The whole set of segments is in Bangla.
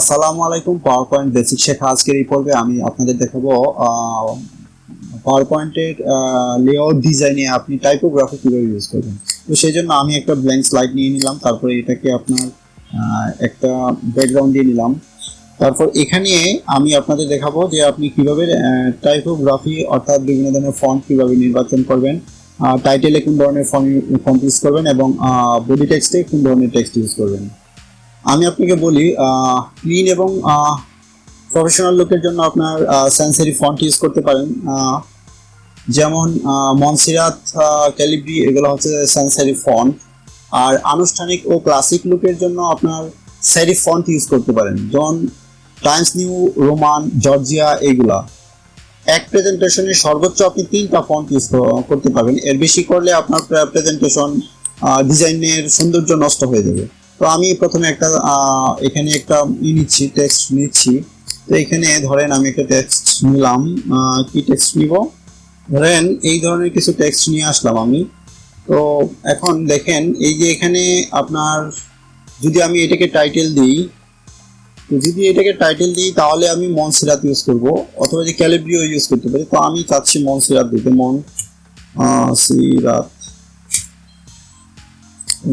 আসসালামু আলাইকুম পাওয়ার পয়েন্ট বেসিক শেখা আজকের এই পর্বে আমি আপনাদের দেখাবো পাওয়ার পয়েন্টের লেআউট ডিজাইনে আপনি টাইপোগ্রাফি কীভাবে ইউজ করবেন। তো সেই জন্য আমি একটা ব্ল্যাঙ্ক স্লাইড নিয়ে নিলাম, তারপরে এটাকে আপনার একটা ব্যাকগ্রাউন্ড দিয়ে নিলাম। তারপর এখানে আমি আপনাদের দেখাবো যে আপনি কীভাবে টাইপোগ্রাফি অর্থাৎ বিভিন্ন ধরনের ফন্ট কীভাবে নির্বাচন করবেন টাইটেলে কোন ধরনের ফন্ট ইউজ করবেন এবং বডি টেক্সটে কোন ধরনের টেক্সট ইউজ করবেন। আমি আপনাকে বলি ক্লিন এবং প্রফেশনাল লুকের জন্য আপনার সেন্সারি ফন্ট ইউজ করতে পারেন। যেমন মনসিরাত ক্যালিব্রি এগুলো হচ্ছে সেন্সারি ফন্ট আর আনুষ্ঠানিক ও ক্লাসিক লুকের জন্য আপনার সেরিফ ফন্ট ইউজ করতে পারেন। যেমন টাইমস নিউ রোমান জর্জিয়া এইগুলা এক প্রেজেন্টেশনে সর্বোচ্চ আপনি তিনটা ফন্ট ইউজ করতে পারবেন। এর বেশি করলে আপনার প্রেজেন্টেশন ডিজাইনের সৌন্দর্য নষ্ট হয়ে যাবে। তো আমি প্রথমে একটা এখানে একটা ই নিচ্ছি টেক্সট নিচ্ছি। তো এখানে ধরেন আমি একটা টেক্সট নিলাম কি টেক্সট নিব? ধরেন এই ধরনের কিছু টেক্সট নিয়ে আসলাম আমি। তো এখন দেখেন, এই যে এখানে আপনার, যদি আমি এটাকে টাইটেল দিই, তো যদি এটাকে টাইটেল দিই, তাহলে আমি মন সিরাত ইউজ করব, অথবা যে ক্যালিব্রিও ইউজ করতে পারি। তো আমি চাচ্ছি মন সিরাত দিতে, মন সিরাত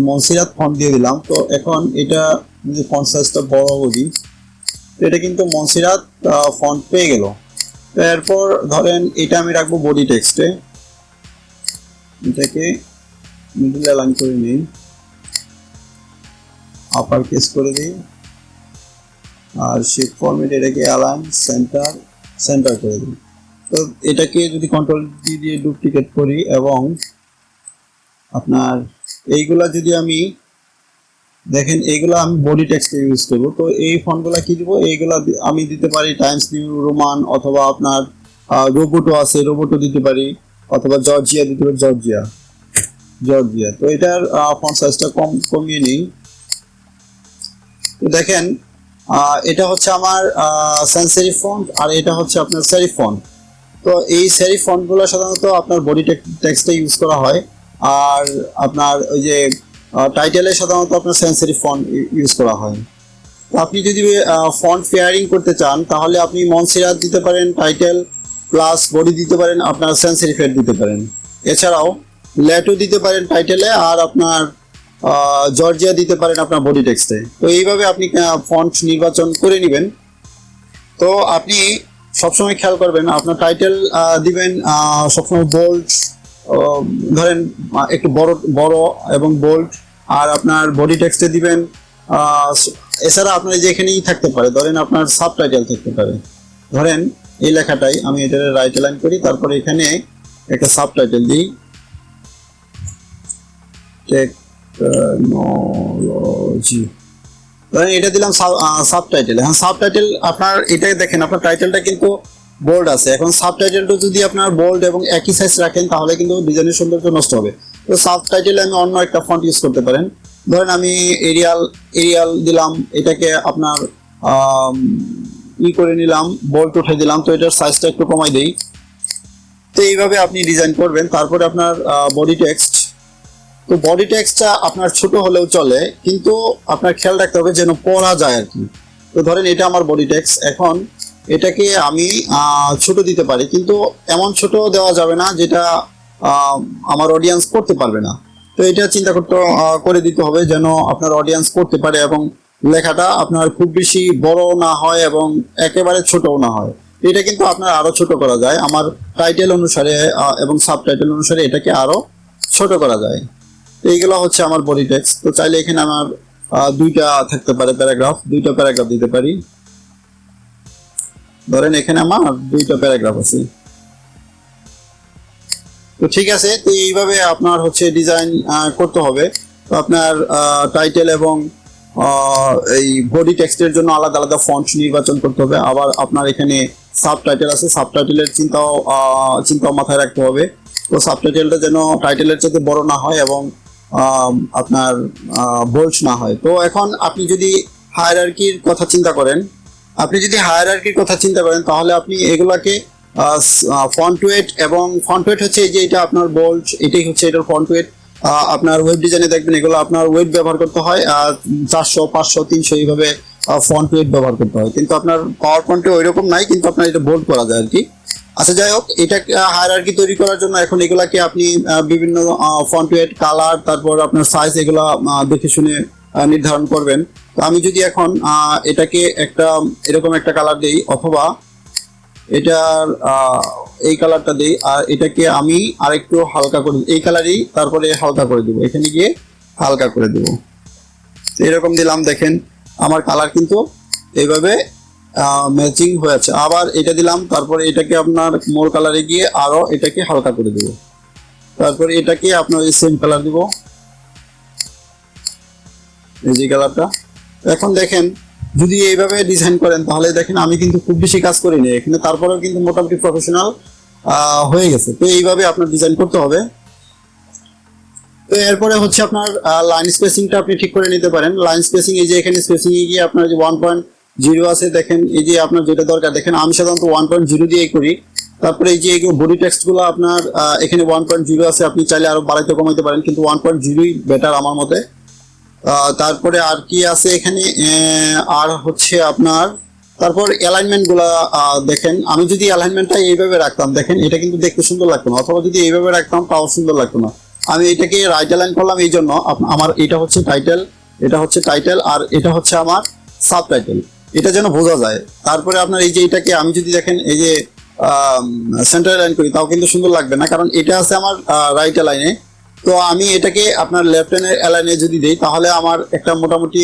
মনসিরাত ফন্ট দিয়ে দিলাম। তো এখন এটা যদি ফন্ট সাইজটা বড় করি তো এটা কিন্তু মনসিরাত ফন্ট পেয়ে গেল। তো এরপর ধরেন এটা আমি রাখব বডি টেক্সটে এটাকে মিডল অ্যালাইন করে নিই। আপার কেস করে দিই। আর শিফট ফরম্যাট এটাকে অ্যালাইন সেন্টার সেন্টার করে দিই। তো এটাকে যদি কন্ট্রোল ডি দিয়ে ডুপ্লিকেট করি এবং আপনার এইগুলা যদি আমি দেখেন, এইগুলা আমি বডি টেক্সটে ইউজ করব। তো এই ফন্টগুলা কি দিব? এইগুলা আমি দিতে পারি টাইমস নিউ রোমান অথবা আপনার রোবোটো আছে রোবোটো দিতে পারি, অথবা জর্জিয়া দিতে পারি জর্জিয়া জর্জিয়া তো এটার ফন্ট সাইজটা কম কমিয়ে নিই। তো দেখেন এটা হচ্ছে আমার সেন্সারি ফন্ট আর এটা হচ্ছে আপনার সেরি ফন্ট তো এই সেরি ফন্টগুলো সাধারণত আপনার বডি টেক্সটে ইউজ করা হয়। আর আপনার ওই যে টাইটেলে সাধারণত আপনার সেন্সারি ফন্ট ইউজ করা হয়। আপনি যদি ফন্ট পেয়ারিং করতে চান, তাহলে আপনি মনসিরাত দিতে পারেন টাইটেল প্লাস বডি দিতে পারেন, আপনার সেন্সারি ফেড দিতে পারেন। এছাড়াও ল্যাটো দিতে পারেন টাইটেলে আর আপনার জর্জিয়া দিতে পারেন আপনার বডি টেক্সটে তো এইভাবে আপনি ফন্ট নির্বাচন করে নেবেন। তো আপনি সবসময় খেয়াল করবেন, আপনার টাইটেল দিবেন সবসময় বোল্ড ধরেন একটু বড় বড় এবং বোল্ড আর আপনার বডি টেক্সটে দিবেন এছাড়া আপনার যে এখানেই থাকতে পারে, ধরেন আপনার সাব টাইটেল থাকতে পারে। ধরেন, এই লেখাটাই আমি এটা রাইট লাইন করি, তারপরে এখানে একটা সাব টাইটেল দিই। টেকনোলজি ধরেন, এটা দিলাম সাব টাইটেল এখন সাব টাইটেল আপনার এটাই দেখেন, আপনার টাইটেলটা কিন্তু বোল্ড আছে। এখন সাব টাইটেলটা যদি আপনার বোল্ড এবং একই সাইজ রাখেন, তাহলে কিন্তু ডিজাইনের সৌন্দর্য নষ্ট হবে। তো সাব টাইটেলে আমি অন্য একটা ফন্ট ইউজ করতে পারেন। ধরেন আমি এরিয়াল এরিয়াল দিলাম, এটাকে আপনার ই করে নিলাম বোল্ট উঠে দিলাম, তো এটার সাইজটা একটু কমাই দেই। তো এইভাবে আপনি ডিজাইন করবেন। তারপরে আপনার বডি টেক্সট তো বডি টেক্সটটা আপনার ছোট হলেও চলে, কিন্তু আপনার খেয়াল রাখতে হবে যেন পড়া যায় আর কি। তো ধরেন এটা আমার বডি টেক্সট এখন এটাকে আমি ছোট দিতে পারি, কিন্তু এমন ছোট দেওয়া যাবে না যেটা আমার অডিয়েন্স করতে পারবে না। তো এটা চিন্তা করতে করে দিতে হবে যেন আপনার অডিয়েন্স করতে পারে এবং লেখাটা আপনার খুব বেশি বড় না হয় এবং একেবারে ছোটও না হয়। এটা কিন্তু আপনার আরও ছোট করা যায়। আমার টাইটেল অনুসারে এবং সাব টাইটেল অনুসারে এটাকে আরও ছোট করা যায়। এইগুলো হচ্ছে আমার বডি টেক্সট তো চাইলে এখানে আমার দুইটা থাকতে পারে প্যারাগ্রাফ। দুইটা প্যারাগ্রাফ দিতে পারি। ধরেন এখানে আমার দুইটা প্যারাগ্রাফ আছে। তো ঠিক আছে, তো এইভাবে আপনার হচ্ছে ডিজাইন করতে হবে। তো আপনার টাইটেল এবং এই বডি টেক্সটের জন্য আলাদা আলাদা ফন্ট নির্বাচন করতে হবে। আবার আপনার এখানে সাব টাইটেল আছে সাব টাইটেলের চিন্তাও চিন্তাও মাথায় রাখতে হবে। তো সাব টাইটেলটা যেন টাইটেলের চাইতে বড় না হয় এবং আপনার বোল্ড না হয়। তো এখন আপনি যদি হায়ারার্কির কথা চিন্তা করেন আপনি যদি হায়ারার্কির কথা চিন্তা করেন, তাহলে আপনি এগুলাকে ফন্ট ওয়েট এবং ফন্ট ওয়েট হচ্ছে এই যে এটা আপনার বোল্ড এটাই হচ্ছে এটার ফন্ট ওয়েট আপনার ওয়েব ডিজাইনে দেখবেন এগুলো আপনার ওয়েট ব্যবহার করতে হয়, আর চারশো, পাঁচশো, তিনশো এইভাবে ফন্ট ওয়েট ব্যবহার করতে হয়। কিন্তু আপনার পাওয়ার পয়েন্টে ওই রকম নাই, কিন্তু আপনার এটা বোল্ড করা যায় আর কি আচ্ছা যাই হোক, এটা হায়ারার্কি তৈরি করার জন্য এখন এগুলাকে আপনি বিভিন্ন ফন্ট ওয়েট কালার তারপর আপনার সাইজ এগুলা দেখে শুনে নির্ধারণ করবেন। আমি যদি এখন এটাকে একটা, এরকম একটা কালার দেই, অথবা এটার এই কালারটা দিই, আর এটাকে আমি আরেকটু হালকা করে, এই কালারই তারপরে হালকা করে দেবো। এখানে গিয়ে হালকা করে দেবো। এরকম দিলাম, দেখেন, আমার কালার কিন্তু এইভাবে ম্যাচিং হয়েছে। আবার এটা দিলাম, তারপরে এটাকে আপনার মোর কালারে গিয়ে আরও এটাকে হালকা করে দেবো। তারপরে এটাকে আপনার সেম কালার দিব। এই যে কালারটা এখন দেখেন, যদি এইভাবে ডিজাইন করেন, তাহলে দেখেন আমি কিন্তু খুব বেশি কাজ করিনি। এখানে তারপরেও কিন্তু মোটামুটি প্রফেশনাল হয়ে গেছে। তো এইভাবে আপনার ডিজাইন করতে হবে। তো এরপরে হচ্ছে আপনার লাইন স্পেসিংটা আপনি ঠিক করে নিতে পারেন। লাইন স্পেসিং এই যে এখানে স্পেসিং এ গিয়ে আপনার যে ওয়ান পয়েন্ট জিরো আছে, দেখেন, এই যে আপনার যেটা দরকার, দেখেন আমি সাধারণত ওয়ান পয়েন্ট জিরো দিয়েই করি। তারপরে এই যে বডি টেক্সটগুলো আপনার এখানে ওয়ান পয়েন্ট জিরো আছে, আপনি চাইলে আরও বাড়াইতে কমাইতে পারেন, কিন্তু ওয়ান পয়েন্ট জিরোই বেটার আমার মতে। তারপরে আর কি আছে এখানে? আর হচ্ছে আপনার, তারপর অ্যালাইনমেন্টগুলা দেখেন। আমি যদি অ্যালাইনমেন্টটা এইভাবে রাখতাম, দেখেন, এটা কিন্তু দেখতে সুন্দর লাগতো না। অথবা যদি এইভাবে রাখতাম, তাও সুন্দর লাগতো না। আমি এটাকে রাইট অ্যালাইন করলাম এই জন্য আমার এটা হচ্ছে টাইটেল এটা হচ্ছে টাইটেল আর এটা হচ্ছে আমার সাব টাইটেল এটা যেন বোঝা যায়। তারপরে আপনার এই যে এটাকে আমি যদি দেখেন, এই যে সেন্টার লাইন করি, তাও কিন্তু সুন্দর লাগবে না, কারণ এটা আছে আমার রাইট লাইনে তো আমি এটাকে আপনার লেফট হ্যান্ডের অ্যালাইনে যদি দিই, তাহলে আমার একটা মোটামুটি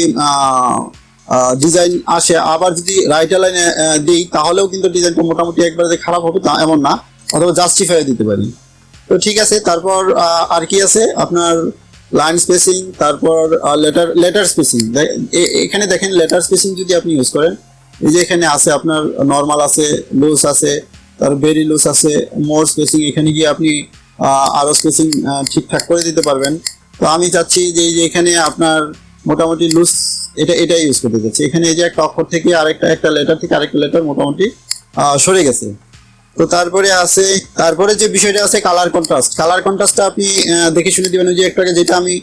ডিজাইন আসে। আবার যদি রাইট অ্যালাইনে দিই, তাহলেও কিন্তু ডিজাইনটা মোটামুটি একবারে যে খারাপ হবে তা এমন না। অথবা জাস্টিফাই দিতে পারি। তো ঠিক আছে, তারপর আর কি আছে? আপনার লাইন স্পেসিং তারপর লেটার লেটার স্পেসিং এখানে দেখেন লেটার স্পেসিং যদি আপনি ইউজ করেন, এই যে এখানে আছে আপনার নর্মাল আছে লুজ আছে, তার ভেরি লুজ আছে মোর স্পেসিং এখানে গিয়ে আপনি আহ, আরও স্পেসিং ঠিকঠাক করে দিতে পারবেন। তো আমি চাচ্ছি যে এখানে আপনার মোটামুটি লুজ এটা এটা ইউজ করতে চাচ্ছি। এখানে এই যে একটা অক্ষর থেকে আরেকটা একটা লেটার থেকে আরেকটা লেটার মোটামুটি সরে গেছে। তো তারপরে আছে তারপরে যে বিষয়টা আছে কালার কন্ট্রাস্ট কালার কন্ট্রাস্টটা আপনি দেখে শুনে দিবেন। যে একটু আগে যেটা আমি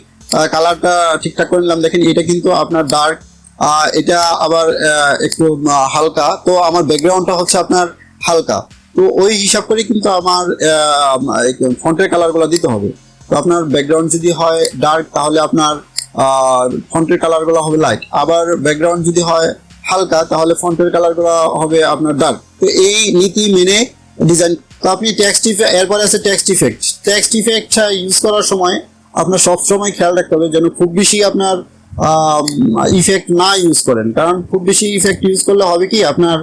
কালারটা ঠিকঠাক করে নিলাম দেখেন এটা কিন্তু আপনার ডার্ক এটা আবার একটু হালকা। তো আমার ব্যাকগ্রাউন্ডটা হচ্ছে আপনার হালকা। তো ওই হিসাব করে কিন্তু আমার ফন্টের কালারগুলো দিতে হবে। তো আপনার ব্যাকগ্রাউন্ড যদি হয় ডার্ক তাহলে আপনার ফন্টের কালারগুলো হবে লাইট আবার ব্যাকগ্রাউন্ড যদি হয় হালকা, তাহলে ফন্টের কালারগুলো হবে আপনার ডার্ক তো এই নীতি মেনে ডিজাইন তো আপনি ইফেক্ট এরপরে আছে text effect text effect use করার সময় আপনার সব সময় খেয়াল রাখতে হবে যেন খুব বেশি আপনার ইফেক্ট না ইউজ করেন। কারণ খুব বেশি ইফেক্ট ইউজ করলে হবে কি? আপনার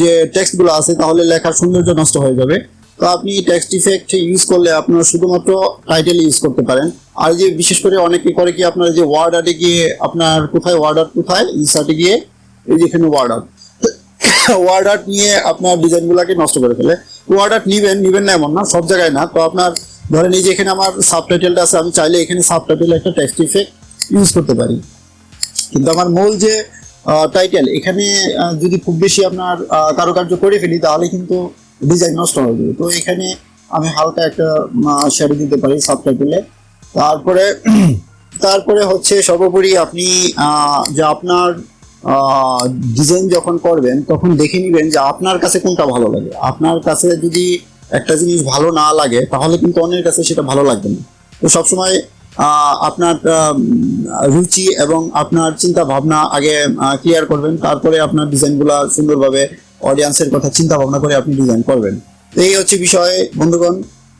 যে টেক্সটগুলো আছে, তাহলে লেখার সৌন্দর্য নষ্ট হয়ে যাবে। তো আপনি টেক্সট ইফেক্ট ইউজ করলে আপনার শুধুমাত্র টাইটেল ইউজ করতে পারেন। আর যে বিশেষ করে অনেকে করে কি আপনার যে ওয়ার্ড আর্টে গিয়ে আপনার কোথায় ওয়ার্ড আর্ট কোথায় ইনসার্টে গিয়ে এই যে এখানে ওয়ার্ড আর্ট ওয়ার্ড আর্ট নিয়ে আপনার ডিজাইনগুলোকে নষ্ট করে ফেলে। ওয়ার্ড আর্ট নিবেন নিবেন না এমন না, সব জায়গায় না। তো আপনার ধরেন এই যে এখানে আমার সাবটাইটেলটা আছে, আমি চাইলে এখানে সাবটাইটেল একটা টেক্সট ইফেক্ট ইউজ করতে পারি। কিন্তু আমার মূল যে টাইটেল এখানে যদি খুব বেশি আপনার কারুকার্য করে ফেলি, তাহলে কিন্তু ডিজাইন নষ্ট হয়ে যাবে। তো এখানে আমি হালকা একটা শ্যাডো দিতে পারি সাবটাইটেলে তারপরে তারপরে হচ্ছে সর্বোপরি আপনি যে আপনার ডিজাইন যখন করবেন, তখন দেখে নেবেন যে আপনার কাছে কোনটা ভালো লাগে। আপনার কাছে যদি একটা জিনিস ভালো না লাগে, তাহলে কিন্তু অন্যের কাছে সেটা ভালো লাগবে না। তো সবসময় আপনার রুচি এবং আপনার চিন্তা ভাবনা আগে ক্লিয়ার করবেন, তারপরে আপনার ডিজাইনগুলো সুন্দরভাবে অডিয়েন্সের কথা চিন্তা ভাবনা করে আপনি ডিজাইন করবেন। এই হচ্ছে বিষয়, বন্ধুগণ।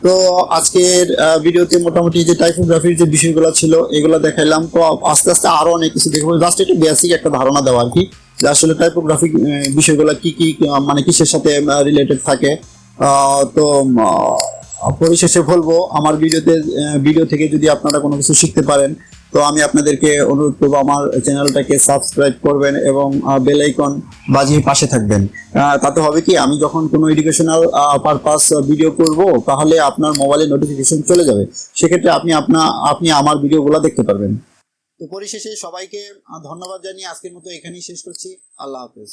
তো আজকের ভিডিওতে মোটামুটি যে টাইপোগ্রাফির যে বিষয়গুলো ছিল, এগুলো দেখাইলাম। তো আস্তে আস্তে আরও অনেক কিছু দেখব। জাস্ট একটু বেসিক একটা ধারণা দেওয়া আর কি, যে আসলে টাইপোগ্রাফিক বিষয়গুলো কি কি মানে কিসের সাথে রিলেটেড থাকে। তো পরিশেষে বলব আমার ভিডিওতে ভিডিও থেকে যদি আপনারা কোনো কিছু শিখতে পারেন, তো আমি আপনাদেরকে অনুরোধ করব আমার চ্যানেলটাকে সাবস্ক্রাইব করবেন এবং বেল আইকন বাজিয়ে পাশে থাকবেন। তাতে হবে কি, আমি যখন কোনো এডুকেশনাল পারপাস ভিডিও করব, তাহলে আপনার মোবাইলে নোটিফিকেশন চলে যাবে। সেক্ষেত্রে আপনি আপনা, আপনি আমার ভিডিওগুলো দেখতে পারবেন। তো পরিশেষে সবাইকে ধন্যবাদ জানিয়ে আজকের মতো এখানেই শেষ করছি। আল্লাহ হাফেজ।